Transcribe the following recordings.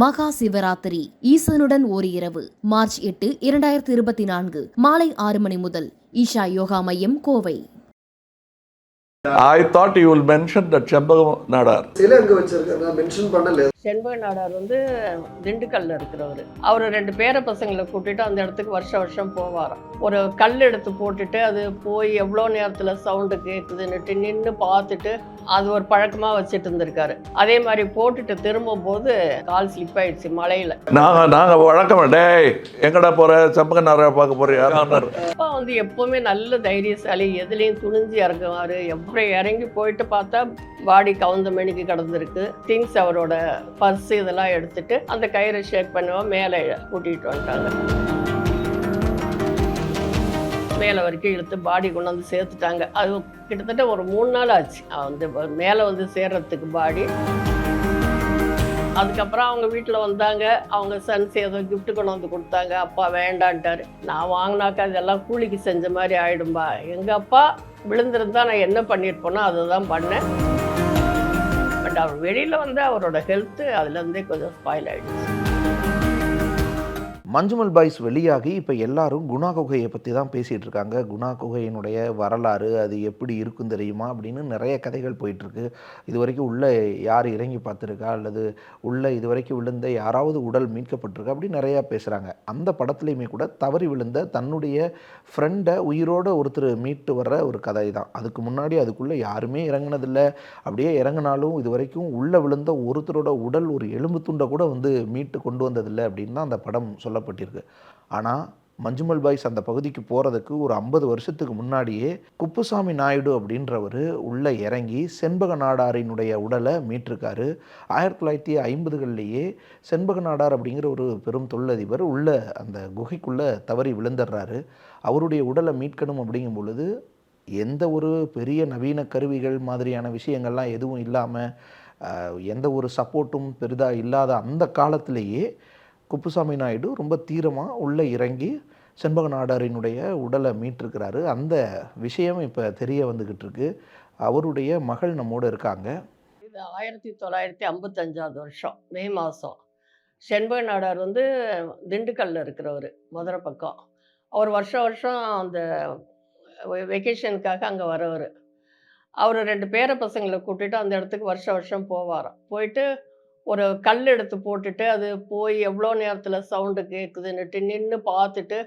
மகா சிவராத்திரி ஈசனுடன் ஒரு இரவு மார்ச் எட்டு இரண்டாயிரத்தி இருபத்தி நான்கு மாலை ஆறு மணி முதல் ஈஷா யோகா மையம் Kovai. I thought you will mention that Chambagam Nadar. சிலை அங்க வச்சிருக்காங்க மென்ஷன் பண்ணல. செண்பக நாடார் வந்து திண்டுக்கல்ல இருக்கிறவர். அவர் ரெண்டு பேர பசங்களை கூட்டிட்டு அந்த இடத்துக்கு வருஷம் வருஷம் போவாராம். ஒரு கல் எடுத்து போட்டுட்டு அது போய் எவ்வளோ நேரத்தில் சவுண்டு கேட்குதுன்னுட்டு நின்று பார்த்துட்டு அது ஒரு பழக்கமாக வச்சுட்டு இருந்திருக்காரு. அதே மாதிரி போட்டுட்டு திரும்பும்போது கால் ஸ்லிப் ஆயிடுச்சு மழையில் நாங்க நாங்க வழக்கம் டேய் எங்கடா போற? சம்பக நாராயண பார்க்க போறியா? அப்பா வந்து எப்போவுமே நல்ல தைரியசாலி எதுலேயும் துணிஞ்சு இறங்குவார் அப்புறம் இறங்கி போயிட்டு பார்த்தா பாடி கவுந்த மணிக்கு கிடந்திருக்கு. திங்ஸ் அவரோட பர்ஸ் இதெல்லாம் எடுத்துட்டு அந்த கயிறை ஷேக் பண்ணுவோம் மேலே கூட்டிகிட்டு வந்துட்டாங்க. மேலே வரைக்கும் இழுத்து பாடி கொண்டு வந்து சேர்த்துட்டாங்க. அது கிட்டத்தட்ட ஒரு மூணு நாள் ஆச்சு. வந்து மேலே வந்து சேர்றதுக்கு பாடி. அதுக்கப்புறம் அவங்க வீட்டில் வந்தாங்க. அவங்க சன்ஸ் ஏதோ கிஃப்ட்டு கொண்டு வந்து கொடுத்தாங்க. அப்பா வேண்டான்ட்டாரு. நான் வாங்கினாக்கா இதெல்லாம் கூலிக்கு செஞ்ச மாதிரி ஆயிடும்பா. எங்கள் அப்பா விழுந்திருந்தா நான் என்ன பண்ணியிருப்பேனோ அதை தான் பண்ணேன். பட் அவர் வெளியில் வந்து அவரோட ஹெல்த்து அதுலேருந்தே கொஞ்சம் ஸ்பாயில் ஆகிடுச்சு மஞ்சுமல் பாய்ஸ் வெளியாகி இப்போ எல்லாரும் குணா குகையை பற்றி தான் பேசிகிட்டு இருக்காங்க. குணா குகையினுடைய வரலாறு அது எப்படி இருக்கும் தெரியுமா? அப்படின்னு நிறைய கதைகள் போயிட்டுருக்கு இது வரைக்கும் உள்ளே யார் இறங்கி பார்த்துருக்கா? அல்லது உள்ளே இது வரைக்கும் விழுந்த யாராவது உடல் மீட்கப்பட்டிருக்கா? அப்படி நிறையா பேசுகிறாங்க அந்த படத்துலையுமே கூட தவறி விழுந்த தன்னுடைய ஃப்ரெண்டை உயிரோட ஒருத்தர் மீட்டு வர்ற ஒரு கதை தான். அதுக்கு முன்னாடி அதுக்குள்ளே யாருமே இறங்கினதில்லை. அப்படியே இறங்குனாலும் இது வரைக்கும் உள்ளே விழுந்த ஒருத்தரோட உடல் ஒரு எலும்பு துண்டை கூட வந்து மீட்டு கொண்டு வந்ததில்லை அப்படின்னு தான் அந்த படம் சொல்ல சொல்லப்பட்டிருக்கு. ஆனால் மஞ்சுமல் பாய்ஸ் அந்த பகுதிக்கு போகிறதுக்கு ஒரு ஐம்பது வருஷத்துக்கு முன்னாடியே குப்புசாமி நாயுடு அப்படின்றவர் உள்ளே இறங்கி செண்பக நாடாரினுடைய உடலை மீட்டிருக்காரு. ஆயிரத்தி தொள்ளாயிரத்தி ஐம்பதுகள்லேயே செண்பக நாடார் அப்படிங்கிற ஒரு பெரும் தொழிலதிபர் உள்ள அந்த குகைக்குள்ளே தவறி விழுந்துடுறாரு. அவருடைய உடலை மீட்கணும் அப்படிங்கும் பொழுது எந்த ஒரு பெரிய நவீன கருவிகள் மாதிரியான விஷயங்கள்லாம் எதுவும் இல்லாமல் எந்த ஒரு சப்போர்ட்டும் பெரிதாக இல்லாத அந்த காலத்திலேயே குப்புசாமி நாயுடு ரொம்ப தீரமாக உள்ளே இறங்கி செண்பக நாடாரினுடைய உடலை மீட்டிருக்கிறாரு. அந்த விஷயம் இப்போ தெரிய வந்துக்கிட்டு இருக்கு. அவருடைய மகள் நம்மோடு இருக்காங்க. இது ஆயிரத்தி தொள்ளாயிரத்தி ஐம்பத்தஞ்சாவது வருஷம் மே மாதம் செண்பக நாடார் வந்து திண்டுக்கல்ல இருக்கிறவர் மதுரை பக்கம். அவர் வருஷம் வருஷம் அந்த வெக்கேஷனுக்காக அங்கே வரவர். அவர் ரெண்டு பேர பசங்களை கூட்டிகிட்டு அந்த இடத்துக்கு வருஷம் வருஷம் போவாராம். போயிட்டு ஒரு கல் எடுத்து போட்டுட்டு அது போய் எவ்வளோ நேரத்தில் சவுண்டு கேட்குதுன்னுட்டு நின்று பார்த்துட்டு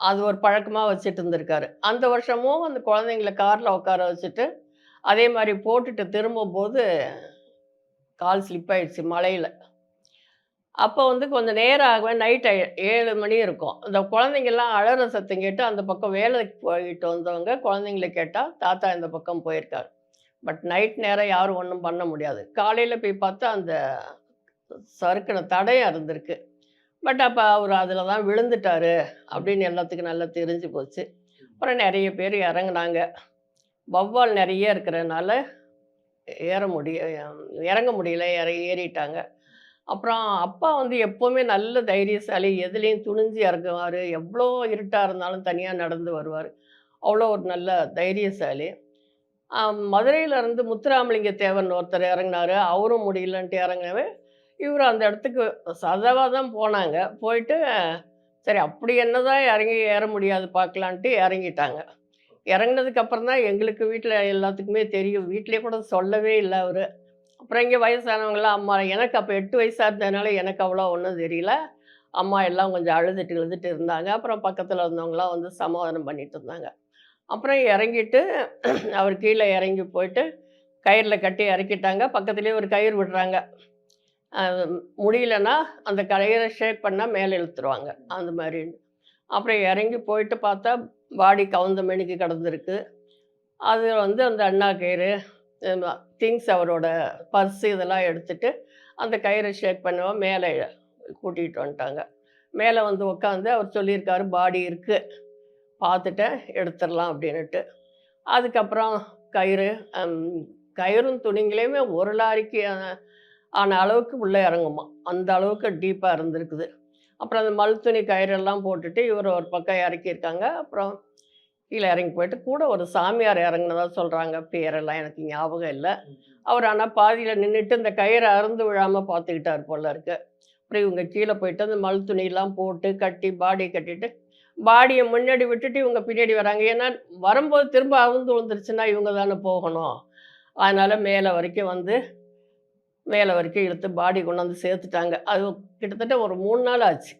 அது ஒரு பழக்கமாக வச்சுட்டு இருந்திருக்காரு. அந்த வருஷமும் அந்த குழந்தைங்கள காரில் உட்கார வச்சுட்டு அதே மாதிரி போட்டுட்டு திரும்பும்போது கால் ஸ்லிப் ஆயிடுச்சு மழையில். அப்போ வந்து கொஞ்சம் நேரம் ஆகவே நைட் ஏழு மணி இருக்கும். அந்த குழந்தைங்கள்லாம் அழற சத்தம் கேட்டு அந்த பக்கம் வேலைக்கு போயிட்டு வந்தவங்க குழந்தைங்கள கேட்டால் தாத்தா இந்த பக்கம் போயிருக்காரு. பட் நைட் நேரம் யாரும் ஒன்றும் பண்ண முடியாது. காலையில் போய் பார்த்தா அந்த சறுக்கின தடையாக இருந்திருக்கு. பட் அப்போ அவர் அதில் தான் விழுந்துட்டாரு அப்படின்னு எல்லாத்துக்கும் நல்லா தெரிஞ்சு போச்சு. அப்புறம் நிறைய பேர் இறங்குனாங்க. வௌவால் நிறைய இருக்கிறனால ஏற முடிய இறங்க முடியல இறங்க ஏறிட்டாங்க. அப்புறம் அப்பா வந்து எப்போவுமே நல்ல தைரியசாலி எதுலேயும் துணிஞ்சு இறங்குவார். எவ்வளோ இருட்டாக இருந்தாலும் தனியாக நடந்து வருவார். அவ்வளோ ஒரு நல்ல தைரியசாலி. மதுரையிலேருந்து முத்துராமலிங்க தேவன் ஒருத்தர் இறங்குனாரு. அவரும் முடியலன்ட்டு இறங்கினவே இவர் அந்த இடத்துக்கு சதவாக தான் போனாங்க. போயிட்டு சரி அப்படி என்ன தான் இறங்கி ஏற முடியாது பார்க்கலான்ட்டு இறங்கிட்டாங்க. இறங்கினதுக்கப்புறம் தான் எங்களுக்கு வீட்டில் எல்லாத்துக்குமே தெரியும். வீட்டிலே கூட சொல்லவே இல்லை அவர். அப்புறம் இங்கே வயசானவங்களாம் அம்மா எனக்கு அப்போ எட்டு வயசாக இருந்ததுனால எனக்கு அவ்வளோ ஒன்றும் தெரியல. அம்மா எல்லாம் கொஞ்சம் அழுதுட்டு எழுதுட்டு இருந்தாங்க. அப்புறம் பக்கத்தில் இருந்தவங்களாம் வந்து சமாதானம் பண்ணிட்டு இருந்தாங்க. அப்புறம் இறங்கிட்டு அவர் கீழே இறங்கி போயிட்டு கயிறில் கட்டி இறக்கிட்டாங்க. பக்கத்துலேயே ஒரு கயிறு விடுறாங்க. முடியலன்னா அந்த கயிறை ஷேக் பண்ணால் மேலே இழுத்துருவாங்க. அந்த மாதிரி. அப்புறம் இறங்கி போயிட்டு பார்த்தா பாடி கவுந்த மணிக்கு கிடந்திருக்கு. அது வந்து அந்த அண்ணா கயிறு திங்ஸ் அவரோட பர்ஸ் இதெல்லாம் எடுத்துட்டு அந்த கயிறை ஷேக் பண்ணுவோம் மேலே கூட்டிகிட்டு வந்துட்டாங்க. மேலே வந்து உட்காந்து அவர் சொல்லியிருக்காரு பாடி இருக்குது பார்த்துட்டேன் எடுத்துடலாம் அப்படின்னுட்டு. அதுக்கப்புறம் கயிறு கயிறும் துணிங்களையுமே ஒரு லாரிக்கு ஆன- அளவுக்கு உள்ளே இறங்குமா. அந்த அளவுக்கு டீப்பாக இருந்திருக்குது. அப்புறம் அந்த மல் துணி கயிறெல்லாம் போட்டுட்டு இவர் ஒரு பக்கம் இறக்கியிருக்காங்க. அப்புறம் கீழே இறங்கி போயிட்டு கூட ஒரு சாமியார் இறங்கினதாக சொல்கிறாங்க பேரெல்லாம் எனக்கு ஞாபகம் இல்லை. அவர் ஆனால் பாதியில் நின்றுட்டு இந்த கயிறை அறுந்து விழாமல் பார்த்துக்கிட்டார் போல இருக்கு. அப்புறம் இவங்க கீழே போயிட்டு அந்த மல் துணியெல்லாம் போட்டு கட்டி பாடியை கட்டிட்டு பாடியை முன்னாடி விட்டுட்டு இவங்க பின்னாடி வராங்க. ஏன்னா வரும்போது திரும்ப அவுந்து விழுந்துருச்சுன்னா இவங்க தானே போகணும். அதனால் மேலே வரைக்கும் வந்து மேலே வரைக்கும் இழுத்து பாடி கொண்டு வந்து சேர்த்துட்டாங்க. அது கிட்டத்தட்ட ஒரு மூணு நாள் ஆச்சு.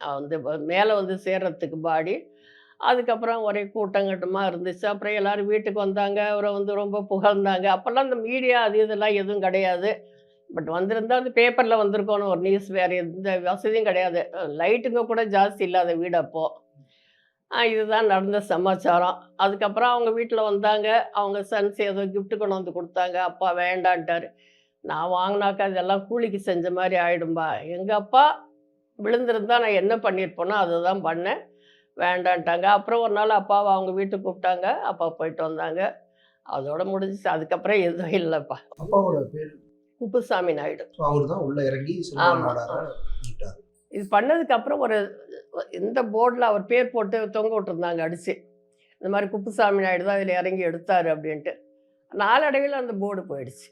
வந்து மேலே வந்து சேர்றதுக்கு பாடி. அதுக்கப்புறம் ஒரே கூட்டங்கட்டமாக இருந்துச்சு. அப்புறம் எல்லாரும் வீட்டுக்கு வந்தாங்க. அவரை வந்து ரொம்ப புகழ்ந்தாங்க. அப்போல்லாம் இந்த மீடியா அது இதெல்லாம் எதுவும் கிடையாது. பட் வந்திருந்தா அந்த பேப்பரில் வந்திருக்கோன்னு ஒரு நியூஸ் வேறு எந்த வசதியும் கிடையாது. லைட்டுங்க கூட ஜாஸ்தி இல்லாத வீடு அப்போது இதுதான் நடந்த சமாச்சாரம். அதுக்கப்புறம் அவங்க வீட்டில் வந்தாங்க. அவங்க சன்ஸ் ஏதோ gift கொண்டு வந்து கொடுத்தாங்க. அப்பா வேண்டான்ட்டாரு. நான் வாங்கினாக்கா இதெல்லாம் கூலிக்கு செஞ்ச மாதிரி ஆயிடும்பா. எங்கள் அப்பா விழுந்திருந்தா நான் என்ன பண்ணியிருப்பேனோ அதை தான் பண்ணேன். வேண்டான்ட்டாங்க. அப்புறம் ஒரு நாள் அப்பாவை அவங்க வீட்டுக்கு கூப்பிட்டாங்க. அப்பா போயிட்டு வந்தாங்க. அதோட முடிஞ்சிச்சு. அதுக்கப்புறம் எதுவும் இல்லைப்பா. அப்பாவோட பேர்? குப்புசாமி நாயுடு. அவர் தான் உள்ள இறங்கி இது பண்ணதுக்கு அப்புறம் ஒரு இந்த போர்டில் அவர் பேர் போட்டு தொங்க விட்டுருந்தாங்க அடிச்சு. இந்த மாதிரி குப்புசாமி நாயுடு தான் இதில் இறங்கி எடுத்தாரு அப்படின்ட்டு. நாளடைவில் அந்த போர்டு போயிடுச்சு.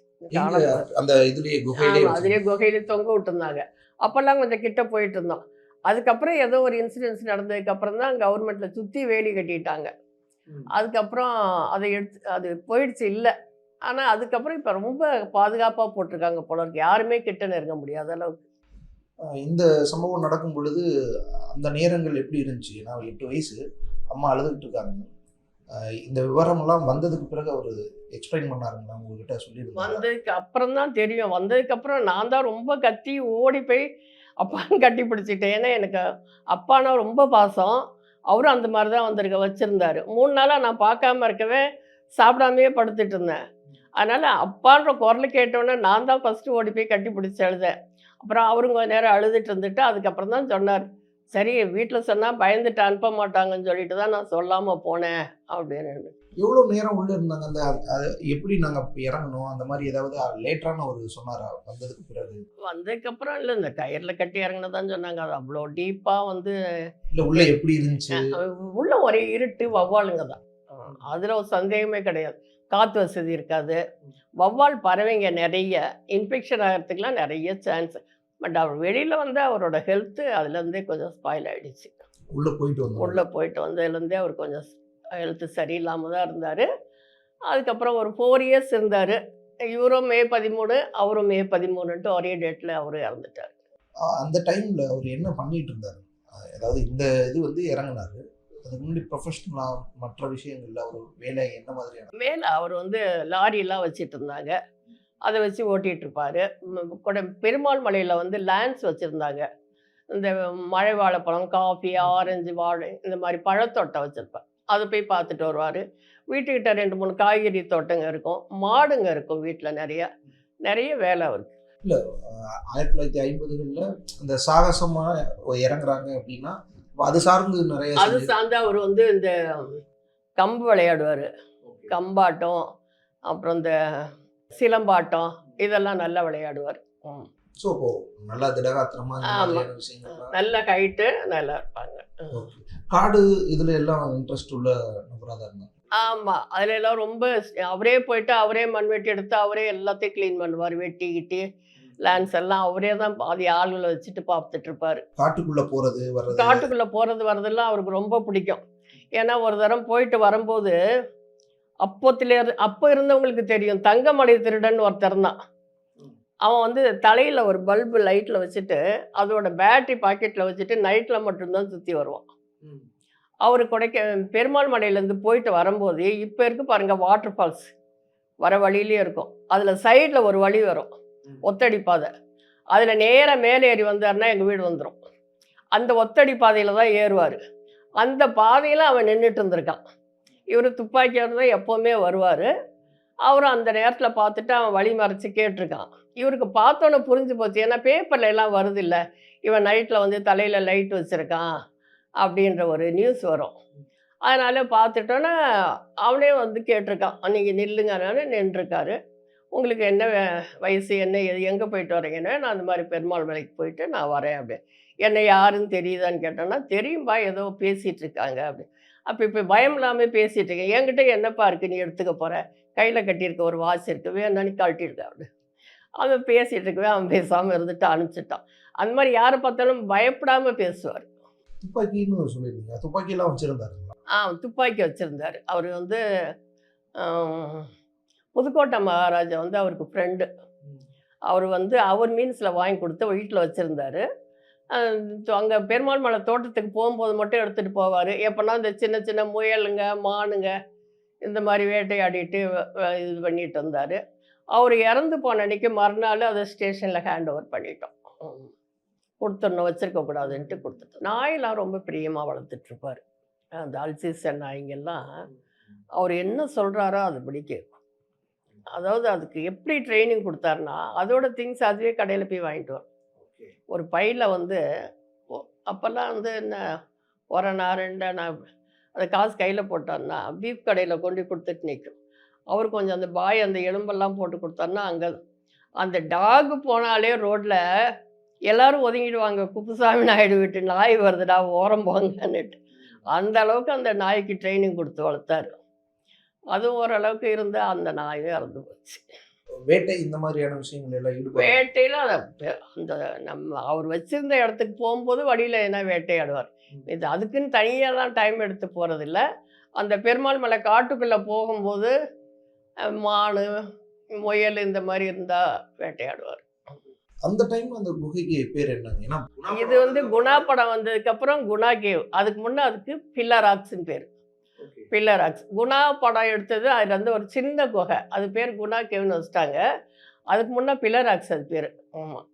அந்த இதுலயே அதுலேயே குகையில தொங்க விட்டுருந்தாங்க அப்போல்லாம் கொஞ்சம் கிட்ட போயிட்டு இருந்தோம் அதுக்கப்புறம் ஏதோ ஒரு இன்சிடென்ட்ஸ் நடந்ததுக்கு அப்புறம் தான் கவர்மெண்ட்ல சுற்றி வேலி கட்டிட்டாங்க. அதுக்கப்புறம் அதை எடுத்து அது போயிடுச்சு இல்லை. ஆனால் அதுக்கப்புறம் இப்போ ரொம்ப பாதுகாப்பாக போட்டிருக்காங்க போல இருக்கு. யாருமே கிட்ட நெருங்க முடியாத அளவுக்கு. இந்த சம்பவம் நடக்கும் பொழுது அந்த நேரங்கள் எப்படி இருந்துச்சு? நான் எட்டு வயசு அம்மா அழுதுகிட்டு இருக்காங்க. இந்த விவரமெல்லாம் வந்ததுக்கு பிறகு அவர் எக்ஸ்பிளைன் பண்ணாருங்களா உங்ககிட்ட சொல்லியிருந்தாங்க வந்ததுக்கு அப்புறம் தான் தெரியும். வந்ததுக்கு அப்புறம் நான் தான் ரொம்ப கத்தி ஓடி போய் அப்பான்னு கட்டி பிடிச்சிட்டேன். ஏன்னா எனக்கு அப்பானா ரொம்ப பாசம். அவரும் அந்த மாதிரி தான் வந்திருக்க வச்சுருந்தாரு. மூணு நாளாக நான் பார்க்காம இருக்கவே சாப்பிடாமையே படுத்துட்டு இருந்தேன். அதனால் அப்பான்ற குரல் கேட்டோன்னே நான் தான் ஃபஸ்ட்டு ஓடி போய் கட்டி பிடிச்சி எழுதேன் அப்புறம் அவரும் கொஞ்ச நேரம் அழுதுட்டு இருந்துட்டு அதுக்கப்புறம் தான் சொன்னார். சரி வீட்டில் சொன்னால் பயந்துட்டு அனுப்ப மாட்டாங்கன்னு சொல்லிட்டு தான் நான் சொல்லாமல் போனேன் அப்படின்னு எவ்வளவு நேரம் உள்ள இருந்தாங்க? அந்த அது எப்படி நாங்க இறங்கணும் அந்த மாதிரி ஏதாவது லேட்டரான ஒரு சொன்னாரா? வந்ததுக்கு பிறகு. வந்ததுக்கப்புறம் இல்லை இந்த கயிறில் கட்டி இறங்கினதான் சொன்னாங்க. அது அவ்வளோ டீப்பாக வந்து இல்ல உள்ள எப்படி இருந்துச்சு? உள்ள ஒரே இருட்டு வவ்வாலுங்க தான். அதில் ஒரு சந்தேகமே கிடையாது. காற்று வசதி இருக்காது. வவ்வால் பறவைங்க நிறைய இன்ஃபெக்ஷன் ஆகிறதுக்குலாம் நிறைய சான்ஸ் பட் அவர் வெளியில் வந்து அவரோட ஹெல்த்து அதுலேருந்தே கொஞ்சம் ஸ்பாயில் ஆயிடுச்சு. உள்ள போயிட்டு உள்ளே போயிட்டு வந்ததுலேருந்தே அவர் கொஞ்சம் ஹெல்த்து சரியில்லாமல் தான் இருந்தார். அதுக்கப்புறம் ஒரு ஃபோர் இயர்ஸ் இருந்தார். இவரும் மே பதிமூணு அவரும் மே பதிமூணுன்ட்டு ஒரே டேட்டில் அவரும் இறந்துட்டார். அந்த டைம்ல அவர் என்ன பண்ணிட்டு இருந்தாரு? அதாவது இந்த இது வந்து இறங்குனாரு. அதுக்கு முன்னாடி ப்ரொஃபஷனலா மற்ற விஷயங்கள்ல அவர் வேலை என்ன மாதிரியான? மேலே அவர் வந்து லாரியெல்லாம் வச்சிட்டு இருந்தாங்க. அதை வச்சு ஓட்டிகிட்டு இருப்பார். கூட பெருமாள் மலையில் வந்து லேண்ட்ஸ் வச்சுருந்தாங்க. இந்த மழை வாழைப்பழம் காஃபி ஆரஞ்சு வாழை இந்த மாதிரி பழத்தோட்டம் வச்சுருப்பார். அதை போய் பார்த்துட்டு வருவார். வீட்டுக்கிட்ட ரெண்டு மூணு காய்கறி தோட்டங்க இருக்கும். மாடுங்க இருக்கும் வீட்டில் நிறைய. நிறைய வேலை அவருக்கு. அஹ் ஆயிரத்தி தொள்ளாயிரத்தி ஐம்பதுகளில் இந்த சாகசமா இறங்குறாங்க அப்படின்னா அப்ப அது சார்ந்து நிறைய அது சார்ந்து அவர் வந்து இந்த கம்பு விளையாடுவார். கம்பாட்டம் அப்புறம் இந்த சிலம்பாட்டம் இதெல்லாம் நல்லா விளையாடுவார். ஸோ அப்போ நல்லா திடகாத்திரமா நல்ல ஹைட்டு நல்லா இருப்பாங்க. காடு இதுல எல்லாம் இன்ட்ரெஸ்ட் உள்ள நபராக தான் இருந்தாங்க ஆமாம் அதில் எல்லாம் ரொம்ப அவரே போயிட்டு அவரே மண் வெட்டி எடுத்து அவரே எல்லாத்தையும் க்ளீன் பண்ணுவார். வெட்டி கிட்டி லேண்ட்ஸ் எல்லாம் அவரே தான் பாதி ஆளுகளை வச்சுட்டு பார்த்துட்டு இருப்பார். காட்டுக்குள்ள போறது வர்றது. காட்டுக்குள்ளே போகிறது வரதெல்லாம் அவருக்கு ரொம்ப பிடிக்கும். ஏன்னா ஒரு தரம் போயிட்டு வரும்போது அப்போத்துல அப்போ இருந்தவங்களுக்கு தெரியும். தங்கமலை திருடன் ஒருத்தர் தான். அவன் வந்து தலையில் ஒரு பல்பு லைட்டில் வச்சுட்டு அதோட பேட்டரி பாக்கெட்டில் வச்சுட்டு நைட்டில் மட்டும்தான் சுற்றி வருவான். அவர் கொடைக்க பெருமாள் மலையிலேருந்து போயிட்டு வரும்போது இப்போ இருக்கு பாருங்க வாட்டர் ஃபால்ஸ் வர வழியிலே இருக்கும். அதில் சைடில் ஒரு வழி வரும். ஒத்தடி பாதை அதில் நேராக மேலே ஏறி வந்தாருன்னா எங்கள் வீடு வந்துடும் அந்த ஒத்தடி பாதையில் தான் ஏறுவார். அந்த பாதையில் அவன் நின்றுட்டு இருந்திருக்கான். இவர் துப்பாக்கியாக தான் எப்போவுமே வருவார். அவரும் அந்த நேரத்தில் பார்த்துட்டு அவன் வழி மறைச்சி கேட்டிருக்கான். இவருக்கு பார்த்தோன்னே புரிஞ்சு போச்சு ஏன்னா பேப்பர்ல எல்லாம் வருது இல்லை இவன் நைட்டில் வந்து தலையில் லைட் வச்சுருக்கான் அப்படின்ற ஒரு நியூஸ் வரும். அதனால் பார்த்துட்டோன்னா அவனே வந்து கேட்டிருக்கான். அன்றைக்கி நில்லுங்கன்னு நின்றுருக்காரு. உங்களுக்கு என்ன வயசு என்ன எது எங்கே போயிட்டு வரீங்கன்னா நான் அந்த மாதிரி பெருமாள் மலைக்கு போயிட்டு நான் வரேன் அப்படி என்ன யாருன்னு தெரியுதான்னு கேட்டோன்னா தெரியும்பா ஏதோ பேசிகிட்டு இருக்காங்க அப்படி அப்போ இப்போ பயம் இல்லாமல் பேசிகிட்டு இருக்கேன். என்கிட்ட என்னப்பா இருக்கு? நீ எடுத்துக்க போகிற கையில் கட்டியிருக்க ஒரு வாட்ச் இருக்கு. வேணான்னு கழட்டியிருக்கேன் அப்படி அவன் பேசிகிட்டு இருக்கவே அவன் பேசாமல் இருந்துட்டு அனுப்பிச்சிட்டான். அந்த மாதிரி யாரை பார்த்தாலும் பயப்படாமல் பேசுவார். துப்பாக்கின்னு சொல்லியிருந்தீங்க. துப்பாக்கியெல்லாம் வச்சிருந்தாருங்களா? ஆ துப்பாக்கி வச்சுருந்தார். அவர் வந்து புதுக்கோட்டை மகாராஜா வந்து அவருக்கு ஃப்ரெண்டு அவர் வந்து அவர் மீன்ஸில் வாங்கி கொடுத்து வீட்டில் வச்சுருந்தாரு. அங்கே பெருமாள் மலை தோட்டத்துக்கு போகும்போது மட்டும் எடுத்துகிட்டு போவார். எப்போனா இந்த சின்ன சின்ன முயலுங்க மானுங்க இந்த மாதிரி வேட்டையாடிட்டு இது பண்ணிட்டு வந்தார் அவர் இறந்து போன அன்னைக்கு மறுநாள் அதை ஸ்டேஷனில் ஹேண்ட் ஓவர் பண்ணிட்டோம். கொடுத்துடணும் வச்சிருக்கக்கூடாதுன்ட்டு கொடுத்துட்டோம். நாயெல்லாம் ரொம்ப பிரியமாக வளர்த்துட்ருப்பார் அந்த அல்சீசன் நாய்ங்கெல்லாம் அவர் என்ன சொல்கிறாரோ அதுபடி கேட்கும். அதாவது அதுக்கு எப்படி ட்ரைனிங் கொடுத்தாருன்னா அதோட திங்ஸ் அதுவே கடையில் போய் வாங்கிட்டு வரும். ஒரு பையில் வந்து அப்போல்லாம் வந்து என்ன ஒரணா ரெண்டா அது காசு கையில் போட்டாருன்னா பீஃப் கடையில் கொண்டு கொடுத்துட்டு நிற்கும். அவர் கொஞ்சம் அந்த பாய் அந்த எலும்பெல்லாம் போட்டு கொடுத்தாருன்னா அங்கே அந்த டாக் போனாலே ரோட்டில் எல்லாரும் ஒதுங்கிடுவாங்க. குப்புசாமி நாயுடு வீட்டு நாய் வருதுடா ஓரம் போங்கன்னுட்டு. அந்த அளவுக்கு அந்த நாய்க்கு ட்ரைனிங் கொடுத்து வளர்த்தாரு. அதுவும் ஓரளவுக்கு இருந்து அந்த நாயே இறந்து போச்சு. வேட்டை இந்த மாதிரியான விஷயங்கள் எல்லாம் வேட்டையில் அந்த நம்ம அவர் வச்சிருந்த இடத்துக்கு போகும்போது வழியில் என்ன வேட்டையாடுவார். இது அதுக்குன்னு தனியாலாம் டைம் எடுத்து போகிறதில்ல அந்த பெருமாள் மலை காட்டுக்குள்ளே போகும்போது மானு முயல் இந்த மாதிரி இருந்தால் வேட்டையாடுவார். அந்த டைம்ல அந்த குகைக்கு பேர் என்னங்க? இது வந்து குணா படம் வந்ததுக்கப்புறம் குணா கேவ். அதுக்கு முன்னே அதுக்கு பில்லர் ராக்ஸ்னு பேர். பில்லர் ராக்ஸ் குணா படம் எடுத்தது அதில் வந்து ஒரு சின்ன குகை. அது பேர் குணா கேவ்னு வச்சுட்டாங்க. அதுக்கு முன்னே பில்லர் ராக்ஸ் அது பேர். ஆமாம்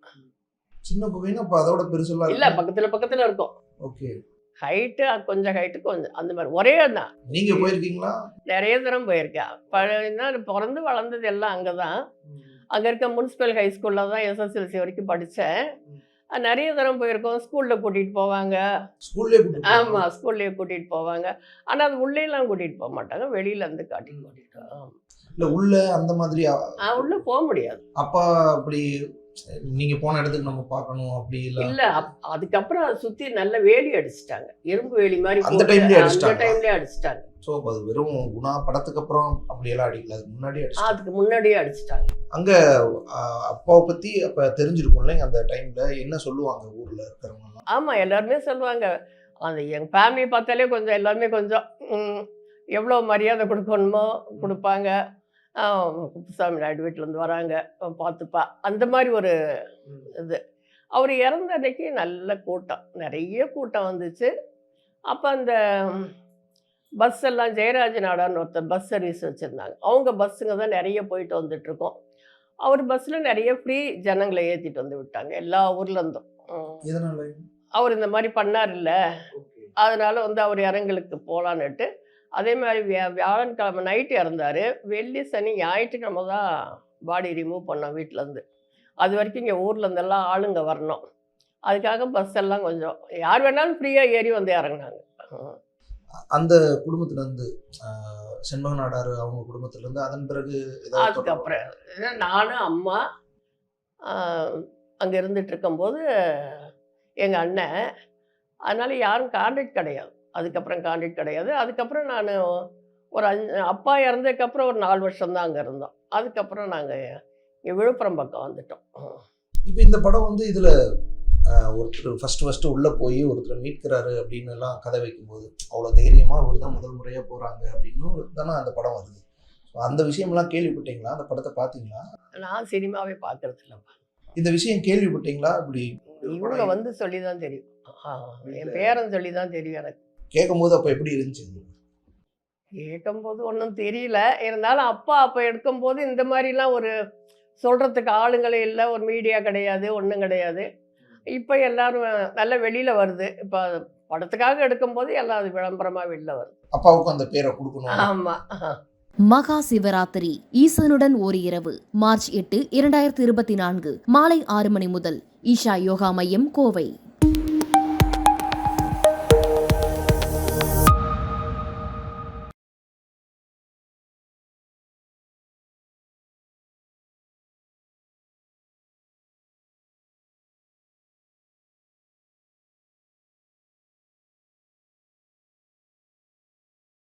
சின்ன குகைன்னா அப்ப அதோட பெருசெல்லாம் இல்லை பக்கத்தில் பக்கத்தில் இருக்கும். ஓகே ஹைட்டு கொஞ்சம் ஹைட்டு கொஞ்சம் அந்த மாதிரி. ஒரே தான். நீங்க போயிருக்கீங்களா? நிறைய தரம் போயிருக்கேன். பழையனா பிறந்து வளர்ந்தது எல்லாம் அங்கே தான் அங்கே இருக்க முனிசிபல் ஹை ஸ்கூலில் தான் எஸ்எஸ்எல்சி வரைக்கும் படித்தேன் நிறைய தரம் போயிருக்கோம். ஸ்கூலில் கூட்டிகிட்டு போவாங்க. கூட்டிட்டு? ஆமாம் ஸ்கூல்லேயே கூட்டிகிட்டு போவாங்க. ஆனால் அது உள்ளேலாம் கூட்டிகிட்டு போக மாட்டாங்க. வெளியில இருந்து காட்டி கூட்டிகிட்டு இல்ல உள்ள அந்த மாதிரி உள்ளே போக முடியாது. அப்பா அப்படி நீங்க போன இடத்துக்கு நம்ம பார்க்கணும் அப்படி இல்ல? இல்லை அதுக்கப்புறம் அதை சுற்றி நல்ல வேலி அடிச்சிட்டாங்க. இரும்பு வேலி மாதிரி அந்த போட்டு, timeலயே அந்த? டைம்லேயே அடிச்சிட்டாங்க. சோ அது வெறும் குணா படத்துக்கு அப்புறம் அப்படி எல்லாம் அடிக்கல. அதுக்கு முன்னாடி அடிச்சு அதுக்கு முன்னாடியே அடிச்சிட்டாங்க. அப்பாவை பத்தி அப்ப தெரிஞ்சிருக்கும்ல அந்த டைம்ல என்ன சொல்லுவாங்க ஊர்ல இருக்கிறவங்க ஆமாம் எல்லாருமே சொல்லுவாங்க. அந்த எங்கள் ஃபேமிலி பார்த்தாலே கொஞ்சம் எல்லாருமே கொஞ்சம் எவ்வளோ மரியாதை கொடுக்கணுமோ கொடுப்பாங்க. குப்புசாமி நாயுடு வீட்டிலேருந்து வராங்க. பார்த்துப்பா. அந்த மாதிரி ஒரு இது. அவர் இறந்த அன்னைக்கு நல்ல கூட்டம். நிறைய கூட்டம் வந்துச்சு. அப்போ அந்த பஸ் எல்லாம் ஜெயராஜ நாடான்னு ஒருத்தர் பஸ் சர்வீஸ் வச்சுருந்தாங்க. அவங்க பஸ்ஸுங்க தான் நிறைய போயிட்டு வந்துட்டுருக்கோம். அவர் பஸ்ஸில் நிறைய ஃப்ரீ ஜனங்களை ஏற்றிட்டு வந்து விட்டாங்க. எல்லா ஊர்லேருந்தும் இதனால அவர் இந்த மாதிரி பண்ணார் இல்லை அதனால வந்து அவர் இறங்கலுக்கு போகலான்னுட்டு அதே மாதிரி வியா வியாழன்கிழமை நைட்டு இறந்தார். வெள்ளி சனி ஞாயிற்றுக்கிழமை தான் பாடி ரிமூவ் பண்ணோம் வீட்டிலேருந்து அது வரைக்கும் இங்கே ஊர்லேருந்தெல்லாம் ஆளுங்க வரணும். அதுக்காக பஸ் எல்லாம் கொஞ்சம் யார் வேணாலும் ஃப்ரீயாக ஏறி வந்து இறங்குனாங்க. அந்த குடும்பத்துல இருந்து ஆஹ், செண்பக நாடாரு அவங்க குடும்பத்துல இருந்து அதன் பிறகு அதுக்கப்புறம் நானும் அம்மா அங்கே இருந்துட்டு இருக்கும்போது எங்கள் அண்ணன். அதனால யாரும் கான்டாக்ட் கிடையாது. அதுக்கப்புறம் கான்டாக்ட் கிடையாது. அதுக்கப்புறம் நான் ஒரு அஞ்சு அப்பா இறந்ததுக்கப்புறம் ஒரு நாலு வருஷம் தான் அங்கே இருந்தோம். அதுக்கப்புறம் நாங்கள் இங்கே விழுப்புரம் பக்கம் வந்துட்டோம். இப்போ இந்த படம் வந்து இதுல ஒருத்தர் ஃபர்ஸ்ட் ஃபர்ஸ்ட் உள்ள போய் ஒருத்தர் மீட்கிறாரு அப்படின்னு எல்லாம் கதை வைக்கும்போது அவ்வளவு தைரியமா அவர் தான் முதல் முறையா போறாங்க அப்படின்னு தானே அந்த படம் வருது. அந்த விஷயம்லாம் கேள்விப்பட்டீங்களா? அந்த படத்தை பார்த்தீங்களா? நான் சினிமாவே பார்க்கறது இல்லைப்பா. இந்த விஷயம் கேள்விப்பட்டீங்களா? இப்படி இவங்க வந்து சொல்லி தான் தெரியும் என் பேரன் சொல்லி தான் தெரியும் எனக்கு. கேட்கும்போது அப்ப எப்படி இருந்துச்சு கேட்கும்போது ஒன்றும் தெரியல. இருந்தாலும் அப்பா அப்போ எடுக்கும்போது இந்த மாதிரிலாம் ஒரு சொல்கிறதுக்கு ஆளுங்களே இல்லை. ஒரு மீடியா கிடையாது ஒன்றும் கிடையாது. இப்போ எல்லாரும் நல்ல வெளியில் வருது. இப்போ படத்துக்காக எடுக்கும்போது எல்லாம் அது விளம்பரமாக வெளில வருது. அப்பாவுக்கும் அந்த பேரை கொடுக்கணும். ஆமாம் மகா சிவராத்திரி ஈசனுடன் ஒரு இரவு மார்ச் எட்டு இரண்டாயிரத்தி இருபத்தி நான்கு மாலை ஆறு மணி முதல் ஈஷா யோகா மையம் கோவை.